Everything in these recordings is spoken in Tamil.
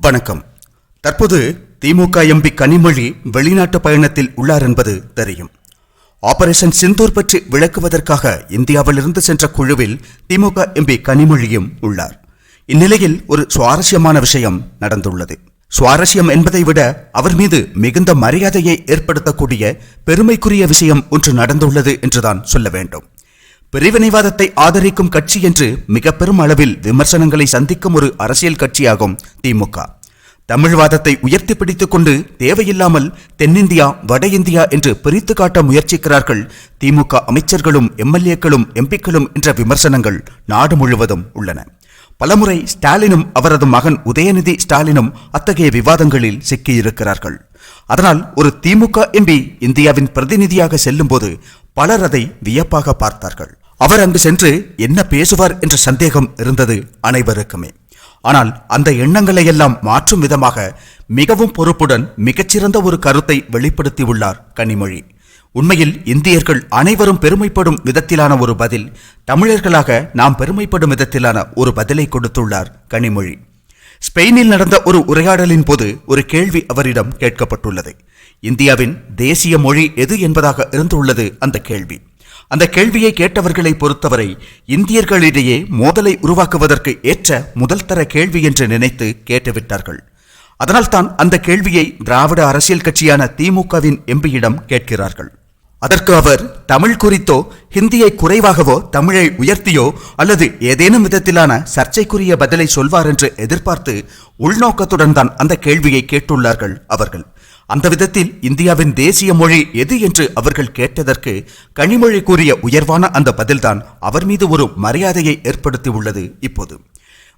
வணக்கம். தற்போது திமுக எம்பி கனிமொழி வெளிநாட்டு பயணத்தில் உள்ளார் என்பது தெரியும். ஆபரேஷன் சிந்தூர் பற்றி விளக்குவதற்காக இந்தியாவிலிருந்து சென்ற குழுவில் திமுக எம்பி கனிமொழியும் உள்ளார். இந்நிலையில் ஒரு சுவாரஸ்யமான விஷயம் நடந்துள்ளது. சுவாரஸ்யம் என்பதை விட அவர் மீது மிகுந்த மரியாதையை ஏற்படுத்தக்கூடிய பெருமைக்குரிய விஷயம் ஒன்று நடந்துள்ளது என்றுதான் சொல்ல வேண்டும். பிரிவினைவாதத்தை ஆதரிக்கும் கட்சி என்று மிக பெரும் அளவில் விமர்சனங்களை சந்திக்கும் ஒரு அரசியல் கட்சியாகும் திமுக. தமிழ்வாதத்தை உயர்த்தி பிடித்துக் கொண்டு தேவையில்லாமல் தென்னிந்தியா வட இந்தியா என்று பிரித்து காட்ட முயற்சிக்கிறார்கள் திமுக அமைச்சர்களும் எம்எல்ஏக்களும் எம்பிக்களும் என்ற விமர்சனங்கள் நாடு முழுவதும் உள்ளன. பலமுறை ஸ்டாலினும் அவரது மகன் உதயநிதி ஸ்டாலினும் அத்தகைய விவாதங்களில் சிக்கியிருக்கிறார்கள். அதனால் ஒரு திமுக எம்பி இந்தியாவின் பிரதிநிதியாக செல்லும்போது பலர் அதை வியப்பாக பார்த்தார்கள். அவர் அங்கு சென்று என்ன பேசுவார் என்ற சந்தேகம் இருந்தது அனைவருக்குமே. ஆனால் அந்த எண்ணங்களை எல்லாம் மாற்றும் விதமாக மிகவும் பொறுப்புடன் மிகச்சிறந்த ஒரு கருத்தை வெளிப்படுத்தியுள்ளார் கனிமொழி. உண்மையில் இந்தியர்கள் அனைவரும் பெருமைப்படும் விதத்திலான ஒரு பதில் தமிழர்களாக நாம் பெருமைப்படும் விதத்திலான ஒரு பதிலை கொடுத்துள்ளார் கனிமொழி. ஸ்பெயினில் நடந்த ஒரு உரையாடலின் போது ஒரு கேள்வி அவரிடம் கேட்கப்பட்டுள்ளது. இந்தியாவின் தேசிய மொழி எது என்பதாக இருந்துள்ளது அந்த கேள்வி. அந்த கேள்வியை கேட்டவர்களை பொறுத்தவரை இந்தியர்களிடையே மோதலை உருவாக்குவதற்கு ஏற்ற முதல் தர கேள்வி என்று நினைத்து கேட்டுவிட்டார்கள். அதனால்தான் அந்த கேள்வியை திராவிட அரசியல் கட்சியான திமுகவின் எம்பியிடம் கேட்கிறார்கள். அதற்கு அவர் தமிழ் குறித்தோ ஹிந்தியை குறைவாகவோ தமிழை உயர்த்தியோ அல்லது ஏதேனும் விதத்திலான சர்ச்சைக்குரிய பதிலை சொல்வார் என்று எதிர்பார்த்து உள்நோக்கத்துடன் தான் அந்த கேள்வியை கேட்டுள்ளார்கள் அவர்கள். அந்த விதத்தில் இந்தியாவின் தேசிய மொழி எது என்று அவர்கள் கேட்டதற்கு கனிமொழி கூறிய உயர்வான அந்த பதில்தான் அவர் மீது ஒரு மரியாதையை ஏற்படுத்தியுள்ளது இப்போது.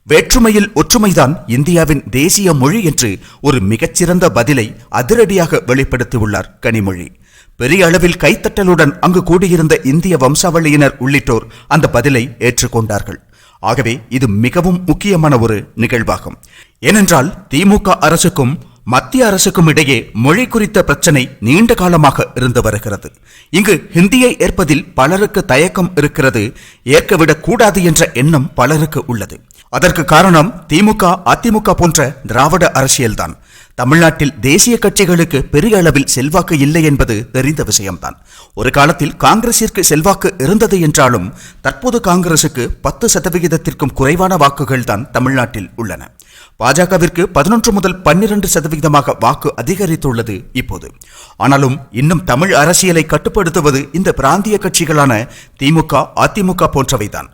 வேற்றுமையில் ஒற்றுமைதான் இந்தியாவின் தேசிய மொழி என்று ஒரு மிகச்சிறந்த பதிலை அதிரடியாக வெளிப்படுத்தியுள்ளார் கனிமொழி. பெரிய அளவில் கைத்தட்டலுடன் அங்கு கூடியிருந்த இந்திய வம்சாவளியினர் உள்ளிட்டோர் அந்த பதிலை ஏற்றுக்கொண்டார்கள். ஆகவே இது மிகவும் முக்கியமான ஒரு நிகழ்வாகும். ஏனென்றால் திமுக அரசுக்கும் மத்திய அரசுக்கும் இடையே மொழி குறித்த பிரச்சனை நீண்ட காலமாக இருந்து வருகிறது. இங்கு ஹிந்தியை ஏற்பதில் பலருக்கு தயக்கம் இருக்கிறது ஏற்கவிடக் கூடாது என்ற எண்ணம் பலருக்கு உள்ளது. அதற்கு காரணம் திமுக அதிமுக போன்ற திராவிட அரசியல்தான். தமிழ்நாட்டில் தேசிய கட்சிகளுக்கு பெரிய அளவில் செல்வாக்கு இல்லை என்பது தெரிந்த விஷயம்தான். ஒரு காலத்தில் காங்கிரசிற்கு செல்வாக்கு இருந்தது என்றாலும் தற்போது காங்கிரசுக்கு பத்து சதவிகிதத்திற்கும் குறைவான வாக்குகள் தான் தமிழ்நாட்டில் உள்ளன. பாஜகவிற்கு பதினொன்று முதல் பன்னிரண்டு சதவிகிதமாக வாக்கு அதிகரித்துள்ளது இப்போது. ஆனாலும் இன்னும் தமிழ் அரசியலை கட்டுப்படுத்துவது இந்த பிராந்திய கட்சிகளான திமுக அதிமுக போன்றவைதான்.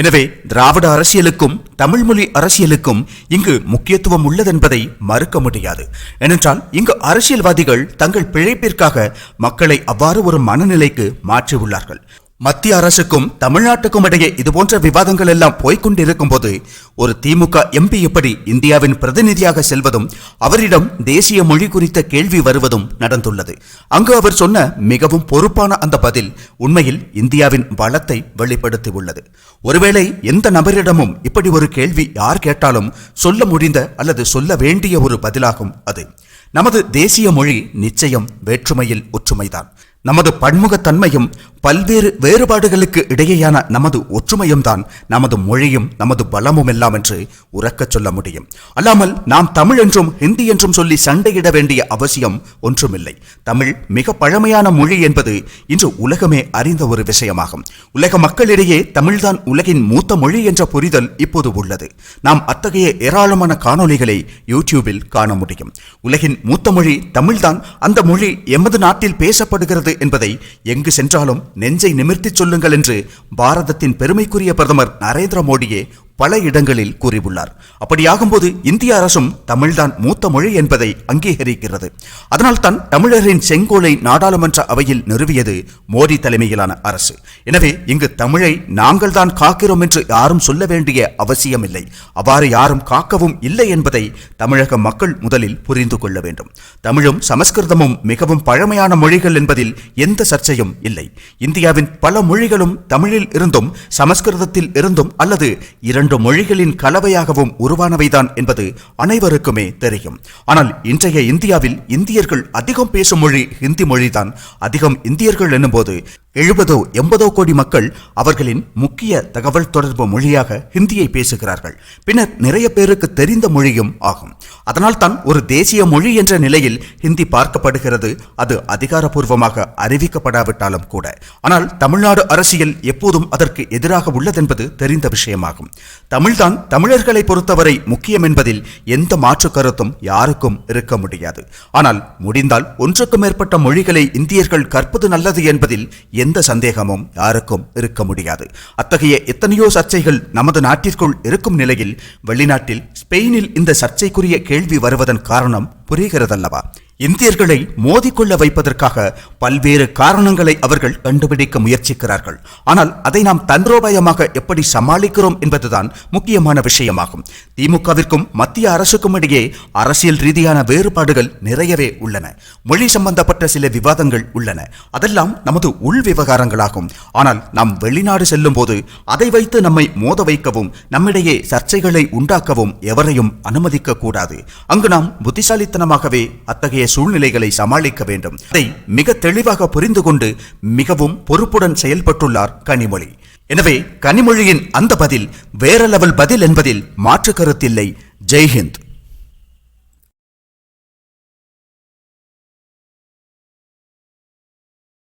எனவே திராவிட அரசியலுக்கும் தமிழ் மொழி அரசியலுக்கும் இங்கு முக்கியத்துவம் உள்ளதென்பதை மறுக்க முடியாது. ஏனென்றால் இங்கு அரசியல்வாதிகள் தங்கள் பிழைப்பிற்காக மக்களை அவ்வாறு ஒரு மனநிலைக்கு மாற்றியுள்ளார்கள். மத்திய அரசுக்கும் தமிழ்நாட்டுக்கும் இடையே இதுபோன்ற விவாதங்கள் எல்லாம் போய்கொண்டிருக்கும் போது ஒரு திமுக எம்பி எப்படி இந்தியாவின் பிரதிநிதியாக செல்வதும் அவரிடம் தேசிய மொழி குறித்த கேள்வி வருவதும் நடந்துள்ளது. அங்கு அவர் சொன்ன மிகவும் பொறுப்பான அந்த பதில் உண்மையில் இந்தியாவின் பலத்தை வெளிப்படுத்தியுள்ளது. ஒருவேளை எந்த நபரிடமும் இப்படி ஒரு கேள்வி யார் கேட்டாலும் சொல்ல முடிந்த அல்லது சொல்ல வேண்டிய ஒரு பதிலாகும் அது. நமது தேசிய மொழி நிச்சயம் வேற்றுமையில் ஒற்றுமைதான். நமது பன்முகத்தன்மையும் பல்வேறு வேறுபாடுகளுக்கு இடையேயான நமது ஒற்றுமையும் தான் நமது மொழியும் நமது பலமும் எல்லாம் என்று உறக்கச் சொல்ல முடியும். அல்லாமல் நாம் தமிழ் என்றும் ஹிந்தி என்றும் சொல்லி சண்டையிட வேண்டிய அவசியம் ஒன்றுமில்லை. தமிழ் மிக பழமையான மொழி என்பது இன்று உலகமே அறிந்த ஒரு விஷயமாகும். உலக மக்களிடையே தமிழ்தான் உலகின் மூத்த மொழி என்ற புரிதல் இப்போது உள்ளது. நாம் அத்தகைய ஏராளமான காணொளிகளை யூடியூபில் காண முடியும். உலகின் மூத்த மொழி தமிழ்தான். அந்த மொழி எமது நாட்டில் பேசப்படுகிறது என்பதை எங்கு சென்றாலும் நெஞ்சை நிமிர்த்திச் சொல்லுங்கள் என்று பாரதத்தின் பெருமைக்குரிய பிரதமர் நரேந்திர மோடியே பல இடங்களில் கூறியுள்ளார். அப்படியாகும்போது இந்திய அரசும் தமிழ்தான் மூத்த மொழி என்பதை அங்கீகரிக்கிறது. அதனால்தான் தமிழரின் செங்கோலை நாடாளுமன்ற அவையில் நிறுவியது மோடி தலைமையிலான அரசு. எனவே இங்கு தமிழை நாங்கள் தான் காக்கிறோம் என்று யாரும் சொல்ல வேண்டிய அவசியமில்லை. அவ்வாறு யாரும் காக்கவும் இல்லை என்பதை தமிழக மக்கள் முதலில் புரிந்து கொள்ள வேண்டும். தமிழும் சமஸ்கிருதமும் மிகவும் பழமையான மொழிகள் என்பதில் எந்த சர்ச்சையும் இல்லை. இந்தியாவின் பல மொழிகளும் தமிழில் இருந்தும் சமஸ்கிருதத்தில் இருந்தும் அல்லது இரண்டு இரண்டு மொழிகளின் கலவையாகவும் உருவானவைதான் என்பது அனைவருக்குமே தெரியும். ஆனால் இன்றைய இந்தியாவில் இந்தியர்கள் அதிகம் பேசும் மொழி ஹிந்தி மொழிதான். அதிகம் இந்தியர்கள் என்னும்போது எழுபதோ எண்பதோ கோடி மக்கள் அவர்களின் முக்கிய தகவல் தொடர்பு மொழியாக ஹிந்தியை பேசுகிறார்கள். பின்னர் நிறைய பேருக்கு தெரிந்த மொழியும் ஆகும். அதனால் தான் ஒரு தேசிய மொழி என்ற நிலையில் ஹிந்தி பார்க்கப்படுகிறது. அது அதிகாரப்பூர்வமாக அறிவிக்கப்படாவிட்டாலும் கூட. ஆனால் தமிழ்நாடு அரசியல் எப்போதும் அதற்கு எதிராக உள்ளதென்பது தெரிந்த விஷயமாகும். தமிழ்தான் தமிழர்களை பொறுத்தவரை முக்கியம் என்பதில் எந்த மாற்று கருத்தும் யாருக்கும் இருக்க முடியாது. ஆனால் முடிந்தால் ஒன்றுக்கும் மேற்பட்ட மொழிகளை இந்தியர்கள் கற்பது நல்லது என்பதில் எந்த சந்தேகமும் யாருக்கும் இருக்க முடியாது. அத்தகைய எத்தனையோ சர்ச்சைகள் நமது நாட்டிற்குள் இருக்கும் நிலையில் வெளிநாட்டில் ஸ்பெயினில் இந்த சர்ச்சைக்குரிய கேள்வி வருவதன் காரணம் புரிகிறதல்லவா? இந்தியர்களை மோதிக்கொள்ள வைப்பதற்காக பல்வேறு காரணங்களை அவர்கள் கண்டுபிடிக்க முயற்சிக்கிறார்கள். ஆனால் அதை நாம் தந்திரோபாயமாக எப்படி சமாளிக்கிறோம் என்பதுதான் முக்கியமான விஷயமாகும். திமுகவிற்கும் மத்திய அரசுக்கும் இடையே அரசியல் ரீதியான வேறுபாடுகள் நிறையவே உள்ளன. மொழி சம்பந்தப்பட்ட சில விவாதங்கள் உள்ளன. அதெல்லாம் நமது உள் விவகாரங்களாகும். ஆனால் நாம் வெளிநாடு செல்லும் போது அதை வைத்து நம்மை மோத வைக்கவும் நம்மிடையே சர்ச்சைகளை உண்டாக்கவும் எவரையும் அனுமதிக்க கூடாது அங்கு நாம் புத்திசாலித்தனமாகவே அத்தகைய சூழ்நிலைகளை சமாளிக்க வேண்டும். அதை மிக தெளிவாக புரிந்து கொண்டு மிகவும் பொறுப்புடன் செயல்பட்டுள்ளார் கனிமொழி. எனவே கனிமொழியின் அந்த பதில் வேற லெவல் பதில் என்பதில் மாற்று கருத்தில்லை. ஜெய்ஹிந்த்.